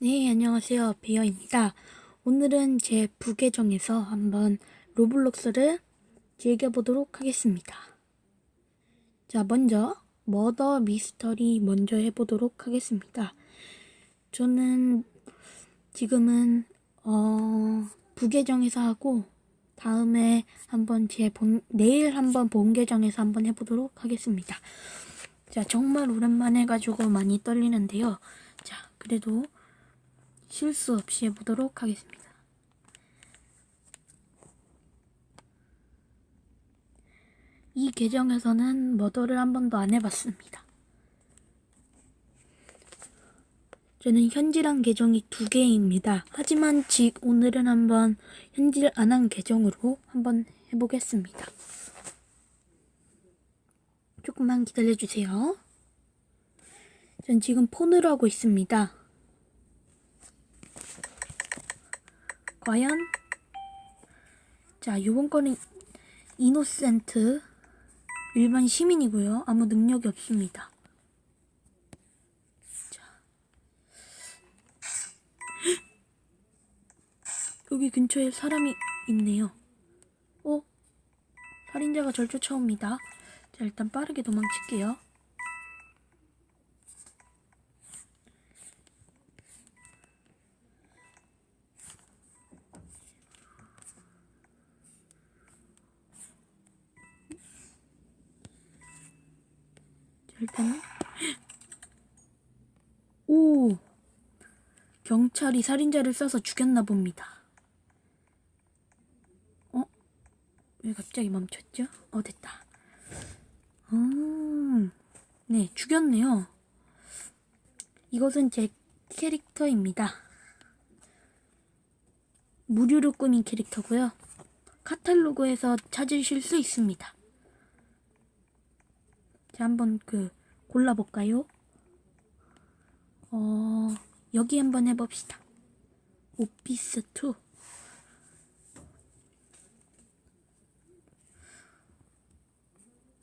네, 안녕하세요. 베어입니다. 오늘은 제 부계정에서 한번 로블록스를 즐겨보도록 하겠습니다. 자, 먼저 머더 미스터리 먼저 해보도록 하겠습니다. 저는 지금은 어, 부계정에서 하고 다음에 한번 제 본, 내일 한번 본계정에서 한번 해보도록 하겠습니다. 자, 정말 오랜만에 해가지고 많이 떨리는데요. 자, 그래도 실수 없이 해보도록 하겠습니다. 이 계정에서는 머더를 한 번도 안 해봤습니다. 저는 현질한 계정이 두 개입니다. 하지만 지 오늘은 한번 현질 안 한 계정으로 한번 해보겠습니다. 조금만 기다려주세요. 전 지금 폰으로 하고 있습니다. 과연? 자 요번 거는 이노센트 일반 시민이고요. 아무 능력이 없습니다. 자. 여기 근처에 사람이 있네요. 어? 살인자가 절 쫓아옵니다. 자 일단 빠르게 도망칠게요 일단은 오 경찰이 살인자를 쏴서 죽였나 봅니다. 어? 왜 갑자기 멈췄죠? 어 됐다. 음, 네 죽였네요. 이것은 제 캐릭터입니다. 무료로 꾸민 캐릭터고요. 카탈로그에서 찾으실 수 있습니다. 자, 한번 그 골라볼까요? 어, 여기 한번 해봅시다. 오피스 2.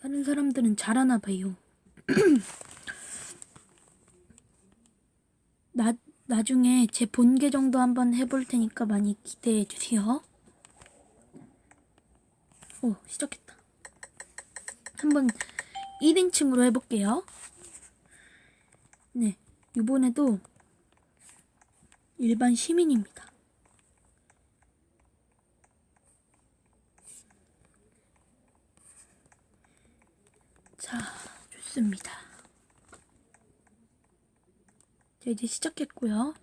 다른 사람들은 잘하나 봐요. 나, 나중에 제 본 계 정도 한번 해볼 테니까 많이 기대해 주세요. 오, 시작했다. 한번 1인칭으로 해볼게요. 네, 이번에도 일반 시민입니다. 자, 좋습니다. 자, 이제 시작했고요.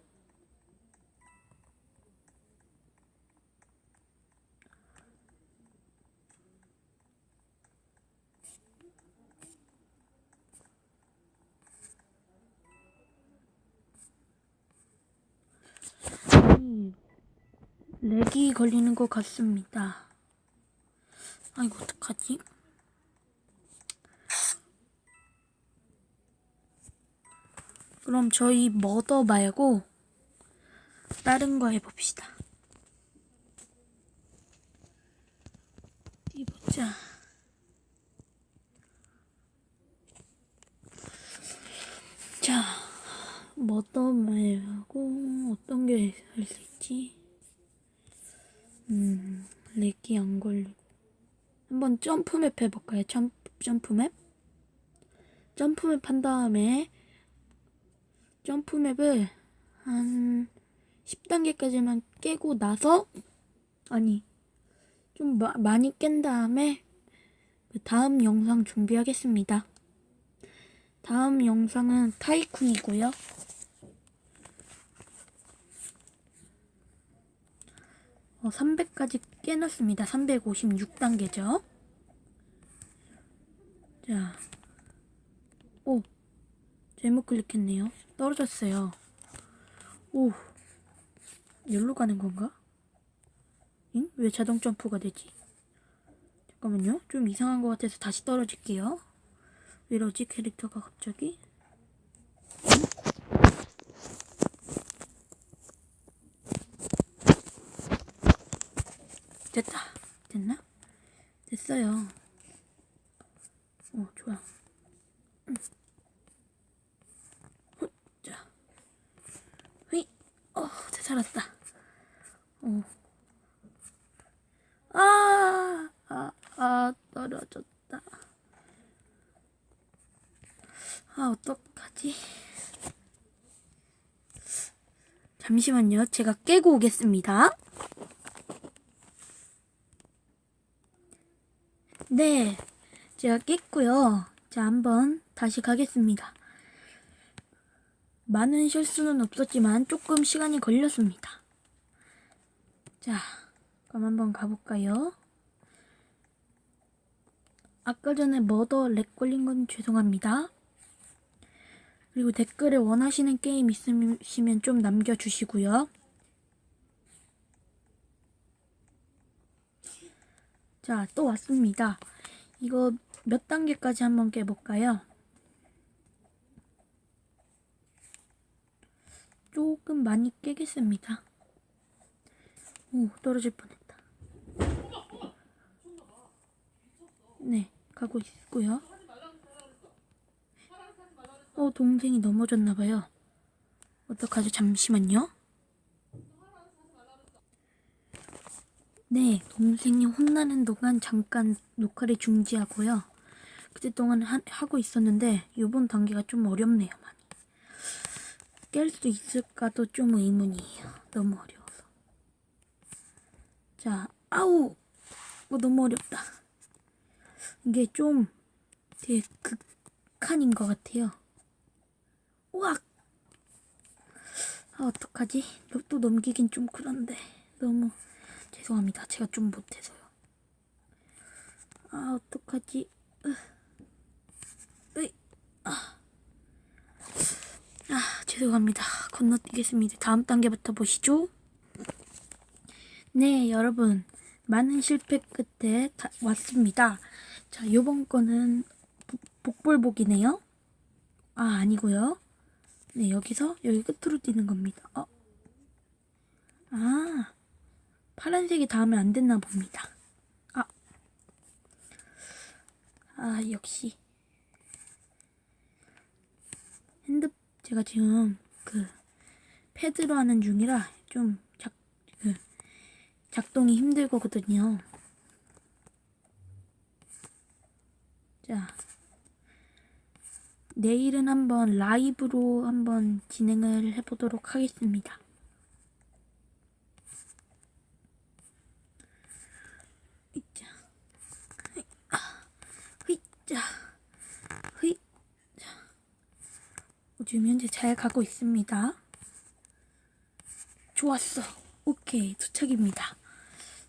음, 렉이 걸리는 것 같습니다. 아이고, 어떡하지? 그럼 저희 머더 말고 다른 거 해봅시다. 어디 보자. 자, 머더 말고 어떤 게 할 수 있지? 음, 렉이 안 걸리고. 한번 점프맵 해볼까요? 점프, 점프맵? 점프맵 한 다음에 점프맵을 한 10단계까지만 깨고 나서 아니 좀 마, 많이 깬 다음에 그 다음 영상 준비하겠습니다. 다음 영상은 타이쿤이고요. 어, 300까지 깨놨습니다. 356단계죠. 자, 오, 잘못 클릭했네요. 떨어졌어요. 오, 여기로 가는 건가? 응? 왜 자동 점프가 되지? 잠깐만요. 좀 이상한 것 같아서 다시 떨어질게요. 왜 이러지? 캐릭터가 갑자기? 됐다. 됐나? 됐어요. 오, 좋아. 응. 자, 휘, 살았다. 어. 아, 아, 아, 떨어졌다. 아, 어떡하지? 잠시만요. 제가 깨고 오겠습니다. 네, 제가 깼고요. 자, 한번 다시 가겠습니다. 많은 실수는 없었지만 조금 시간이 걸렸습니다. 자, 그럼 한번 가볼까요? 아까 전에 머더 렉 걸린 건 죄송합니다. 그리고 댓글에 원하시는 게임 있으시면 좀 남겨주시고요. 자, 또 왔습니다. 이거 몇 단계까지 한번 깨볼까요? 조금 많이 깨겠습니다. 오, 떨어질 뻔했다. 네, 가고 있고요. 어, 동생이 넘어졌나봐요. 어떡하죠? 잠시만요. 네, 동생이 혼나는 동안 잠깐 녹화를 중지하고요. 그때 동안 하, 하고 있었는데, 이번 단계가 좀 어렵네요, 많이. 깰 수 있을까도 좀 의문이에요. 너무 어려워서. 자, 아우! 이거 너무 어렵다. 이게 좀 되게 극한인 것 같아요. 우악! 아, 어떡하지? 또 넘기긴 좀 그런데. 너무 죄송합니다. 제가 좀 못해서요. 아, 어떡하지? 으. 으이. 아. 아, 죄송합니다. 건너뛰겠습니다. 다음 단계부터 보시죠. 네, 여러분. 많은 실패 끝에 다 왔습니다. 자, 요번 거는 복- 복불복이네요. 아, 아니고요. 네, 여기서 여기 끝으로 뛰는 겁니다. 어. 아, 파란색이 닿으면 안 됐나 봅니다. 아. 아, 역시. 핸드, 제가 지금 그, 패드로 하는 중이라 좀 작, 그, 작동이 힘들거든요. 자. 내일은 한번 라이브로 한번 진행을 해보도록 하겠습니다. 으이짜, 으이, 아, 으이짜, 으이짜. 요즘 현재 잘 가고 있습니다. 좋았어. 오케이, 도착입니다.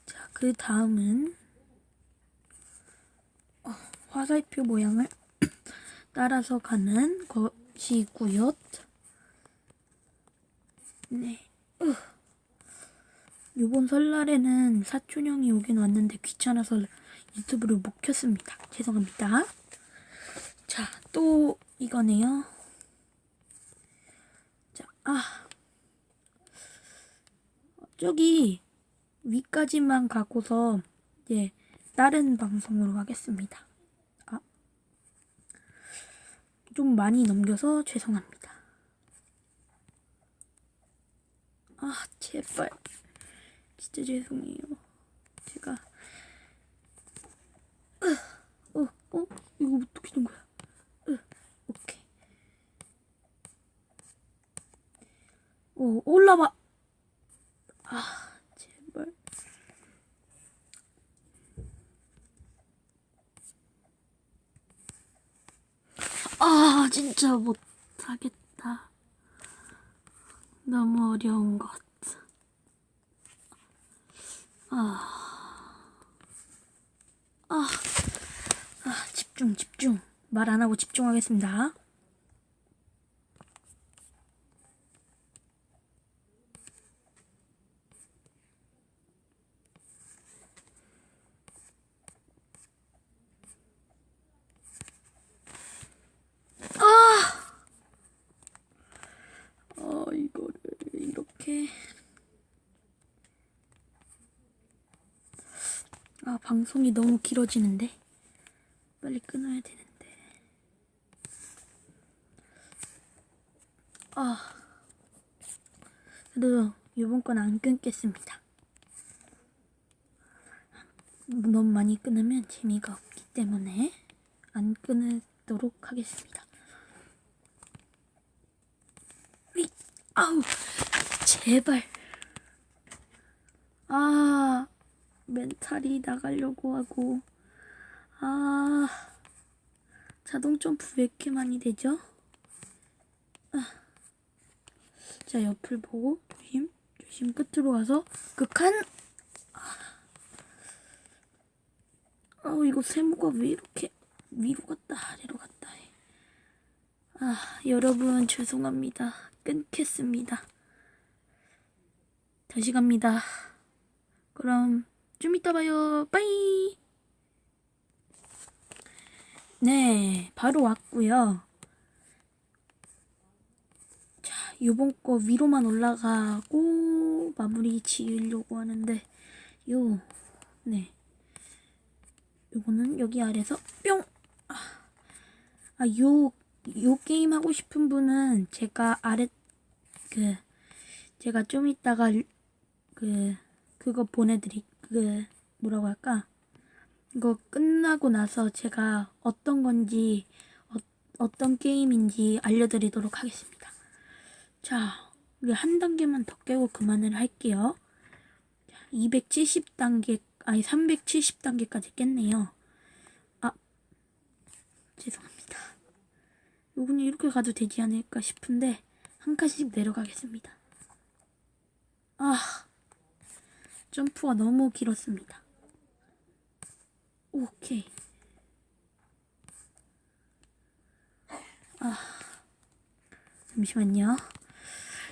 자, 그 다음은 어, 화살표 모양을 따라서 가는 것이고요. 네. 으. 요번 설날에는 사촌 형이 오긴 왔는데 귀찮아서 유튜브를 못 켰습니다. 죄송합니다. 자, 또 이거네요. 자, 아. 저기 위까지만 가고서 이제 다른 방송으로 하겠습니다. 좀 많이 넘겨서 죄송합니다. 아, 제발. 진짜 죄송해요. 제가. 으, 어, 어? 이거 어떻게 된 거야? 으, 오케이. 오, 올라와. 아, 제발. 아, 진짜 못하겠다. 너무 어려운 것. 아, 아, 아, 집중, 집중. 말 안 하고 집중하겠습니다. 아, 이거를 이렇게. 아, 방송이 너무 길어지는데. 빨리 끊어야 되는데. 아. 그래도 이번 건 안 끊겠습니다. 너무 많이 끊으면 재미가 없기 때문에 안 끊도록 하겠습니다. 으이, 아우, 제발. 아, 멘탈이 나가려고 하고. 아, 자동 점프 왜 이렇게 많이 되죠? 아. 자, 옆을 보고 조심, 조심 끝으로 가서 극한. 아, 이거 세모가 왜 이렇게 위로 갔다 아래로 갔다 해. 아, 여러분 죄송합니다. 끊겠습니다. 다시 갑니다. 그럼 좀 이따 봐요. 빠이. 네, 바로 왔고요. 자, 요번 거 위로만 올라가고 마무리 지으려고 하는데 요, 네. 요거는 여기 아래서 뿅! 아, 아, 요, 요 게임 하고 싶은 분은 제가 아래, 그, 제가 좀 이따가 그, 그거 보내드리, 그, 뭐라고 할까? 이거 끝나고 나서 제가 어떤 건지, 어, 어떤 게임인지 알려드리도록 하겠습니다. 자, 우리 한 단계만 더 깨고 그만을 할게요. 270단계, 아니 370단계까지 깼네요. 아, 죄송합니다. 요거는 이렇게 가도 되지 않을까 싶은데 한 칸씩 내려가겠습니다. 아, 점프가 너무 길었습니다. 오케이. 아, 잠시만요.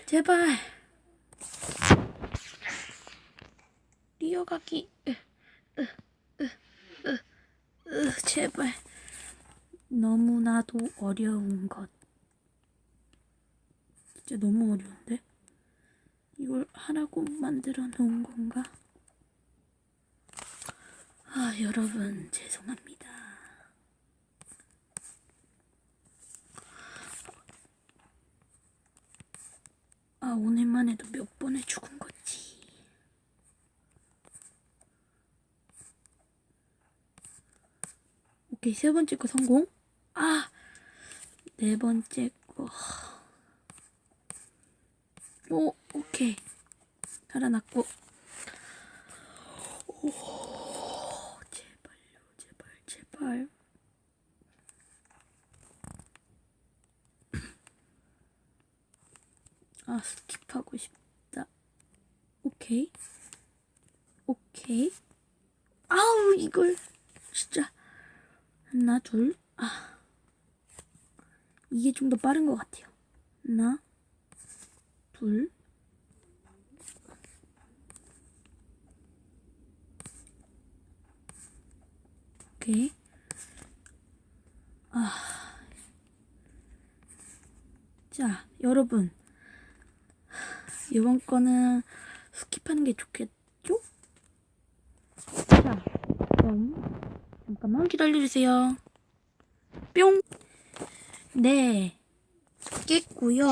제발. 뛰어가기. 으, 으, 으, 으, 으, 제발. 너무나도 어려운 것. 진짜 너무 어려운데? 이걸 하라고 만들어 놓은 건가? 아, 여러분, 죄송합니다. 아, 오늘만 해도 몇 번을 죽은 거지. 오케이, 세 번째 거 성공. 아, 네 번째 거. 오, 오케이. 살아났고. 오, 제발요, 제발, 제발. 아, 스킵하고 싶다. 오케이. 오케이. 아우, 이걸. 진짜. 하나, 둘. 아. 이게 좀 더 빠른 것 같아요. 하나, 둘. 오케이. 아. 자, 여러분. 이번 거는 스킵하는 게 좋겠죠? 자, 그럼 잠깐만 기다려주세요. 뿅! 네, 깼고요.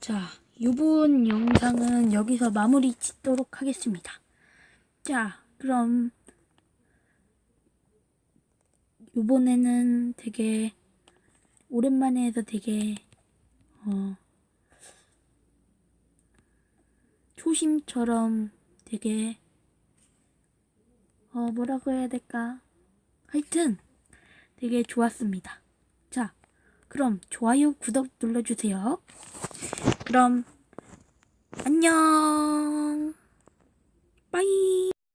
자, 이번 영상은 여기서 마무리 짓도록 하겠습니다. 자, 그럼 이번에는 되게 오랜만에 해서 되게 어 초심처럼 되게 어 뭐라고 해야 될까? 하여튼 되게 좋았습니다. 자, 그럼 좋아요, 구독 눌러주세요. 그럼 안녕. 빠이.